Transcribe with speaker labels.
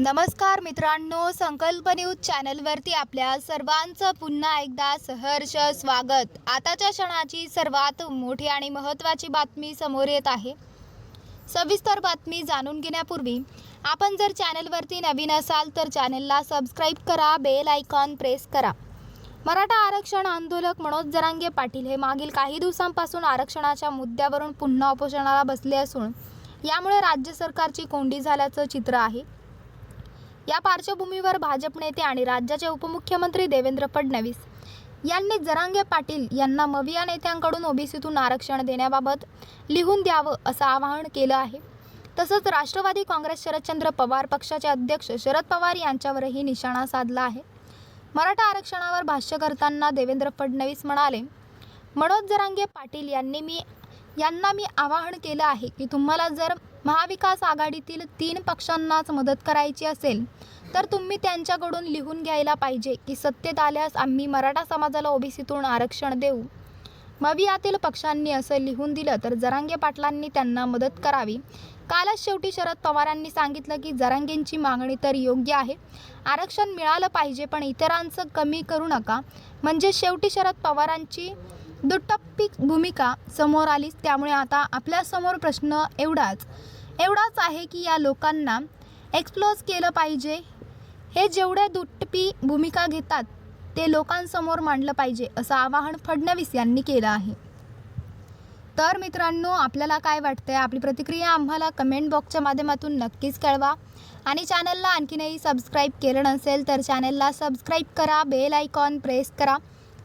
Speaker 1: नमस्कार मित्रांनो संकल्प न्यूज चॅनलवरती आपल्या सर्वांचं पुन्हा एकदा सहर्ष स्वागत. आताच्या क्षणाची सर्वात मोठी आणि महत्त्वाची बातमी समोर येत आहे. सविस्तर बातमी जाणून घेण्यापूर्वी आपण जर चॅनलवरती नवीन असाल तर चॅनलला सबस्क्राईब करा बेल आयकॉन प्रेस करा. मराठा आरक्षण आंदोलक मनोज जरांगे पाटील हे मागील काही दिवसांपासून आरक्षणाच्या मुद्द्यावरून पुन्हा उपोषणाला बसले असून यामुळे राज्य सरकारची कोंडी झाल्याचं चित्र आहे. या पार्श्वभूमीवर भाजप नेते आणि राज्याचे उपमुख्यमंत्री देवेंद्र फडणवीस यांनी जरांगे पाटील यांना मविया नेत्यांकडून ओबीसीतून आरक्षण देण्याबाबत लिहून द्यावं असं आवाहन केलं आहे. तसंच राष्ट्रवादी काँग्रेस शरदचंद्र पवार पक्षाचे अध्यक्ष शरद पवार यांच्यावरही निशाणा साधला आहे. मराठा आरक्षणावर भाष्य करताना देवेंद्र फडणवीस म्हणाले मनोज जरांगे पाटील यांनी मी यांना मी आवाहन केलं आहे की तुम्हाला जर महाविकास आघाडीतील तीन पक्षांनाच मदत करायची असेल तर तुम्ही त्यांच्याकडून लिहून घ्यायला पाहिजे की सत्तेत आल्यास आम्ही मराठा समाजाला ओबीसीतून आरक्षण देऊ. मवियातील पक्षांनी असं लिहून दिलं तर जरांगे पाटलांनी त्यांना मदत करावी. कालच शेवटी शरद पवारांनी सांगितलं की जरांगेंची मागणी तर योग्य आहे. आरक्षण मिळालं पाहिजे पण इतरांचं कमी करू नका. म्हणजे शेवटी शरद पवारांची दुटप्पी भूमिका समोर आलीच त्यामुळे आता आपल्यासमोर प्रश्न एवढाच. एवढाच आहे की या लोकांना एक्सप्लोज केलं पाहिजे. हे जेवढे दुटप्पी भूमिका घेतात ते लोकांसमोर मांडलं पाहिजे असं आवाहन फडणवीस यांनी केलं आहे. तर मित्रांनो आपल्याला काय वाटतंय? आपली प्रतिक्रिया आम्हाला कमेंट बॉक्सच्या माध्यमातून नक्कीच कळवा. आणि चॅनलला आणखीनही सबस्क्राईब केलं नसेल तर चॅनलला सबस्क्राईब करा बेल आयकॉन प्रेस करा.